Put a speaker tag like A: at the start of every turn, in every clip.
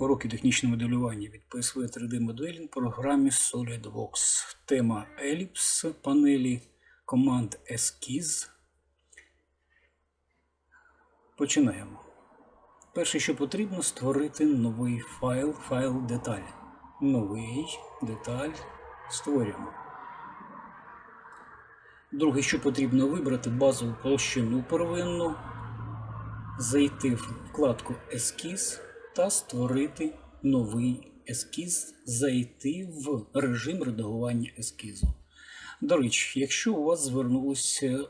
A: Уроки технічного моделювання від PSV 3D Modeling в програмі SolidWorks. Тема Еліпс панелі команд Ескіз. Починаємо. Перше, що потрібно, створити новий файл, файл деталь. Новий деталь створюємо. Друге, що потрібно вибрати базову площину первинну, зайти в вкладку Ескіз та створити новий ескіз, зайти в режим редагування ескізу. До речі, якщо у вас звернулася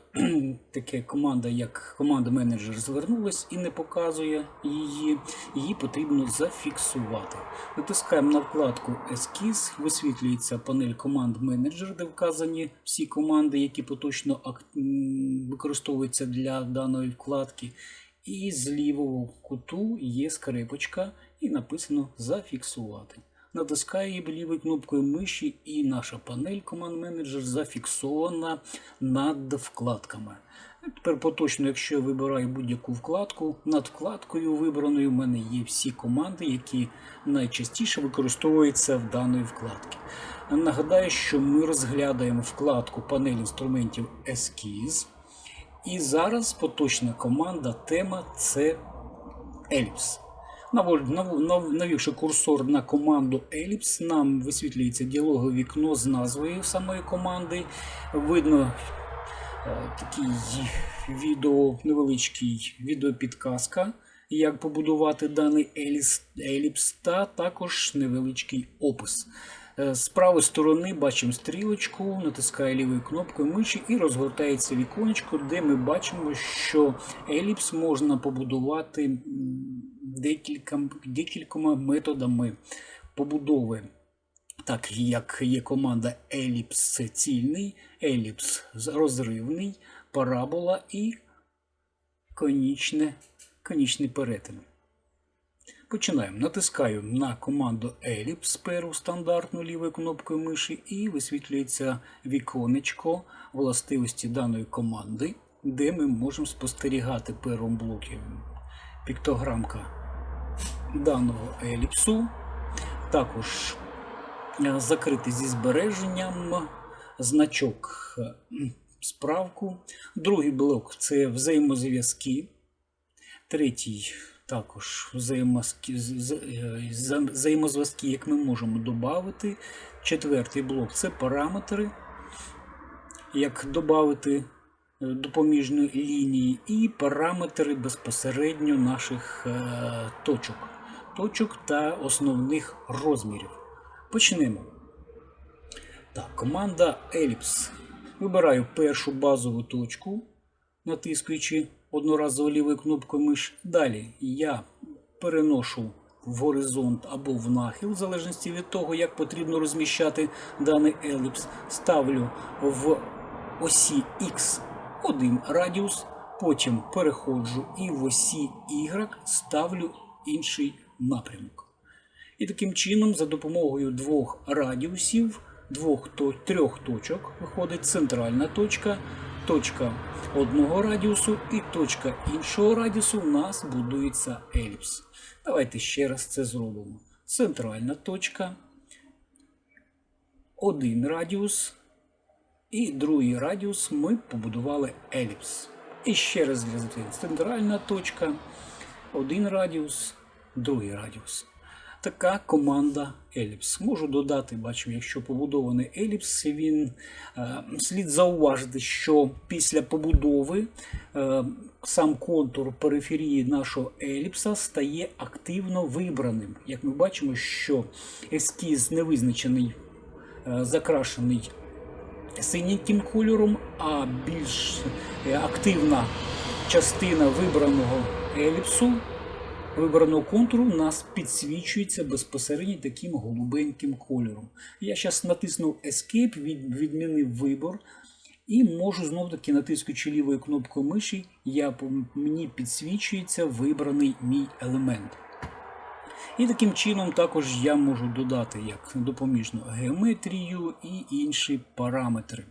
A: така команда, як команда менеджер звернулась і не показує її, її потрібно зафіксувати. Натискаємо на вкладку Ескіз, висвітлюється панель команд менеджер, де вказані всі команди, які поточно використовуються для даної вкладки. І з лівого куту є скрипочка і написано Зафіксувати. Натискаю її лівою кнопкою миші, і наша панель команд менеджер зафіксована над вкладками. Тепер поточно, якщо я вибираю будь-яку вкладку, над вкладкою вибраною в мене є всі команди, які найчастіше використовуються в даної вкладки. Нагадаю, що ми розглядаємо вкладку панель інструментів Ескіз. І зараз поточна команда тема це Еліпс. Навівши курсор на команду Еліпс, нам висвітлюється діалогове вікно з назвою самої команди. Видно е, такий відео, невеличкий відеопідказка, як побудувати даний еліс- еліпс, та також невеличкий опис. Е, З правої сторони бачимо стрілочку, натискаю лівою кнопкою миші і розгортається віконечко, де ми бачимо, що еліпс можна побудувати декілька, декількома методами побудови. Так як є команда еліпс цільний, еліпс розривний, парабола і конічне, конічний перетин. Починаємо. Натискаю на команду Ellipse перу стандартну лівою кнопкою миші і висвітлюється віконечко властивості даної команди, де ми можемо спостерігати пером блоків піктограмка даного еліпсу. Також е, закрити зі збереженням значок е, справку. Другий блок це взаємозв'язки. Третій також е, за- взаємозв'язки, як ми можемо додати. Четвертий блок це параметри, як додати допоміжної лінії, і параметри безпосередньо наших е, точок, точок та основних розмірів. Почнемо. Так, команда Ellipse. Вибираю першу базову точку, натискаючи одноразово лівою кнопкою миш. Далі я переношу в горизонт або в нахил, в залежності від того, як потрібно розміщати даний еліпс. Ставлю в осі X один радіус, потім переходжу і в осі Y ставлю інший напрямок. І таким чином, за допомогою двох радіусів, двох трьох точок, виходить центральна точка, точка одного радіусу і точка іншого радіусу, у нас будується еліпс. Давайте ще раз це зробимо. Центральна точка, один радіус, і другий радіус ми побудували еліпс. І ще раз для. Центральна точка, один радіус, другий радіус. Така команда еліпс. Можу додати, бачу, якщо побудований еліпс, він е, слід зауважити, що після побудови е, сам контур периферії нашого еліпса стає активно вибраним. Як ми бачимо, що ескіз не визначений, е, закрашений синеньким кольором, а більш е, активна частина вибраного еліпсу, вибраного контуру, у нас підсвічується безпосередньо таким голубеньким кольором. Я зараз натиснув Escape, відмінив вибор. І можу знов таки натискаючи лівою кнопкою миші, я, мені підсвічується вибраний мій елемент. І таким чином також я можу додати як допоміжну геометрію і інші параметри.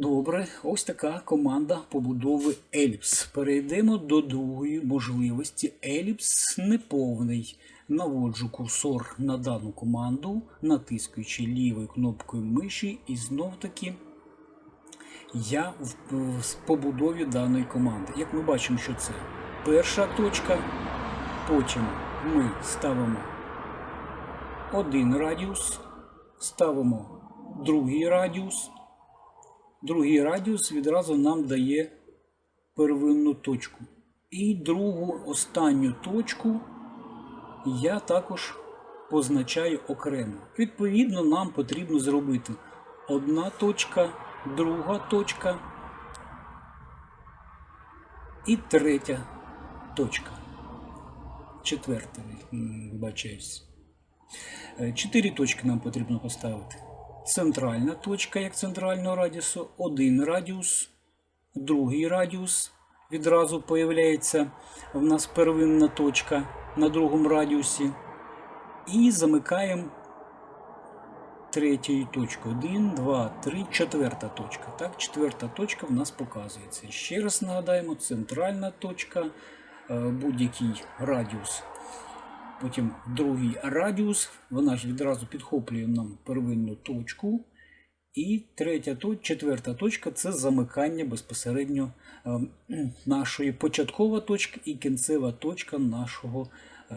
A: Добре, ось така команда побудови еліпс. Перейдемо до другої можливості. Еліпс неповний. Наводжу курсор на дану команду, натискаючи лівою кнопкою миші, і знов таки я в, побудові даної команди. Як ми бачимо, що це перша точка, потім ми ставимо один радіус, ставимо другий радіус. Другий радіус відразу нам дає первинну точку. І другу останню точку я також позначаю окремо. Відповідно, нам потрібно зробити одна точка, друга точка і третя точка. Четверта, м, вибачаюсь. Е, Чотири точки нам потрібно поставити. Центральна точка як центрального радіусу, один радіус, другий радіус. Відразу появляється в нас первинна точка на другому радіусі. І замикаємо третьою точкою. Один, два, три, четверта точка. Так, четверта точка в нас показується. Ще раз нагадаємо, центральна точка, е, будь-який радіус. Потім другий радіус, вона ж відразу підхоплює нам первинну точку. І третя четверта точка це замикання безпосередньо е, нашої початкова точка і кінцева точка нашого, е,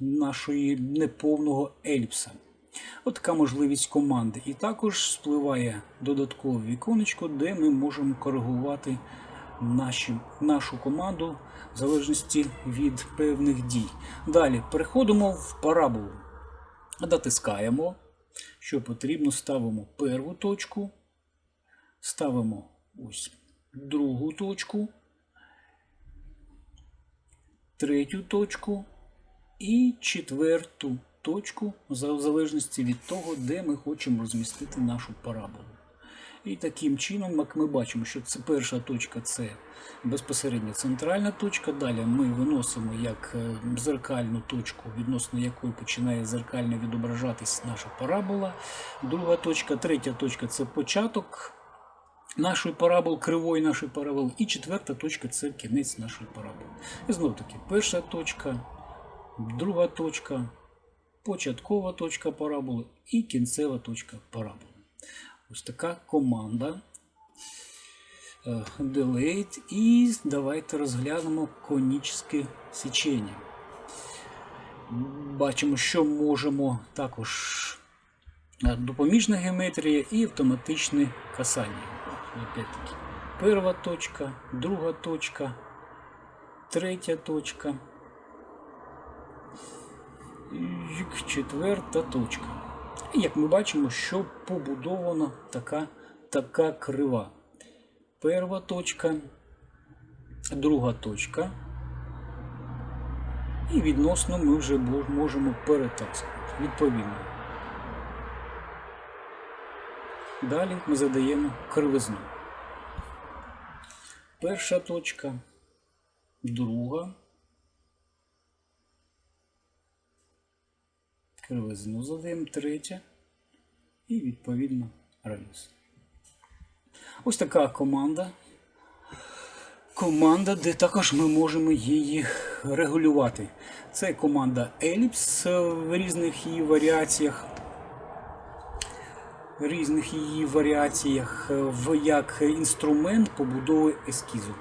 A: нашої неповного ельпса. От така можливість команди. І також спливає додаткове віконечко, де ми можемо коригувати наші, нашу команду в залежності від певних дій. Далі переходимо в параболу. Натискаємо, що потрібно, ставимо перву точку, ставимо ось другу точку, третю точку і четверту точку, в залежності від того, де ми хочемо розмістити нашу параболу. І таким чином, як ми бачимо, що це перша точка це безпосередньо центральна точка. Далі ми виносимо як е, зеркальну точку, відносно якої починає зеркально відображатись наша парабола. Друга точка, третя точка це початок нашої парабол, кривої нашої параболи. І четверта точка це кінець нашої параболи. І знову таки, перша точка, друга точка, початкова точка параболи і кінцева точка параболи. Ось така команда. Е, Delete. І давайте розглянемо конічне січення. Бачимо, що можемо також е, допоміжна геометрія і автоматичне касання. Опять-таки, перша точка, друга точка, третя точка. Четверта точка. І як ми бачимо, що побудована така, така крива. Перша точка, друга точка. І відносно ми вже можемо перетаскувати. Відповідно. Далі ми задаємо кривизну. Перша точка, друга. Кривизну задаємо третя. І відповідно радіус. Ось така команда. Команда, де також ми можемо її регулювати. Це команда Ellipse в різних її варіаціях. Різних її варіаціях в як інструмент побудови ескізу.